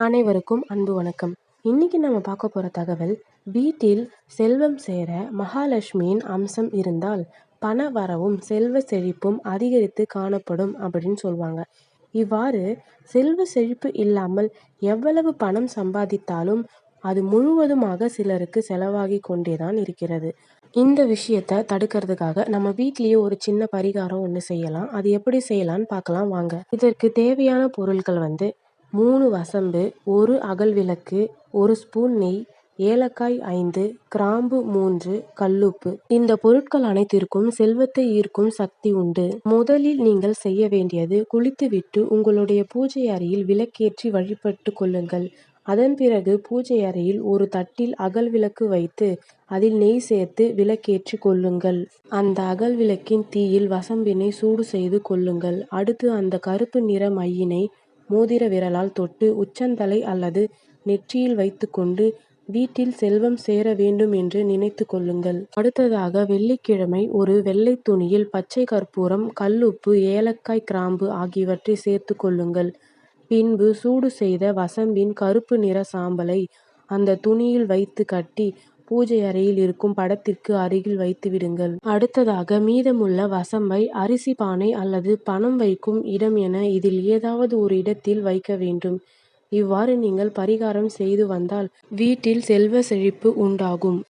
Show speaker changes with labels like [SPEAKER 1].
[SPEAKER 1] அனைவருக்கும் அன்பு வணக்கம். இன்னைக்கு நம்ம பார்க்க போற தகவல் வீட்டில் செல்வம் சேர மகாலட்சுமியின் அம்சம் இருந்தால் பண வரவும் செல்வ செழிப்பும் அதிகரித்து காணப்படும் அப்படின்னு சொல்லுவாங்க இவ்வாறு செல்வ செழிப்பு இல்லாமல் எவ்வளவு பணம் சம்பாதித்தாலும் அது முழுவதுமாக சிலருக்கு செலவாகி கொண்டேதான் இருக்கிறது. இந்த விஷயத்த தடுக்கிறதுக்காக நம்ம வீட்லேயே ஒரு சின்ன பரிகாரம் ஒன்று செய்யலாம். அது எப்படி செய்யலாம்னு பார்க்கலாம் வாங்க. இதற்கு தேவையான பொருட்கள் வந்து மூணு வசம்பு ஒரு அகல் விளக்கு ஒரு ஸ்பூன் நெய் ஏலக்காய் ஐந்து கிராம்பு மூன்று கல்லுப்பு. இந்த பொருட்கள் அனைத்திற்கும் செல்வத்தை ஈர்க்கும் சக்தி உண்டு. முதலில் நீங்கள் செய்ய வேண்டியது குளித்துவிட்டு உங்களுடைய பூஜை அறையில் விளக்கேற்றி வழிபட்டு கொள்ளுங்கள். அதன் பிறகு பூஜை அறையில் ஒரு தட்டில் அகல் விளக்கு வைத்து அதில் நெய் சேர்த்து விளக்கேற்றி கொள்ளுங்கள். அந்த அகல் விளக்கின் தீயில் வசம்பினை சூடு செய்து கொள்ளுங்கள். அடுத்து அந்த கருப்பு நிற மையினை மோதிர விரலால் தொட்டு உச்சந்தலை அல்லது நெற்றியில் வைத்துக்கொண்டு வீட்டில் செல்வம் சேர வேண்டும் என்று நினைத்து கொள்ளுங்கள். அடுத்ததாக வெள்ளிக்கிழமை ஒரு வெள்ளை துணியில் பச்சை கற்பூரம் கல்லுப்பு ஏலக்காய் கிராம்பு ஆகியவற்றை சேர்த்து கொள்ளுங்கள். பின்பு சூடு செய்த வசம்பின் கருப்பு நிற சாம்பலை அந்த துணியில் வைத்து கட்டி பூஜை அறையில் இருக்கும் படத்திற்கு அருகில் வைத்து விடுங்கள். அடுத்ததாக மீதமுள்ள வசம்பை அரிசி பானை அல்லது பணம் வைக்கும் இடம் என இதில் ஏதாவது ஒரு இடத்தில் வைக்க வேண்டும். இவ்வாறு நீங்கள் பரிகாரம் செய்து வந்தால் வீட்டில் செல்வ செழிப்பு உண்டாகும்.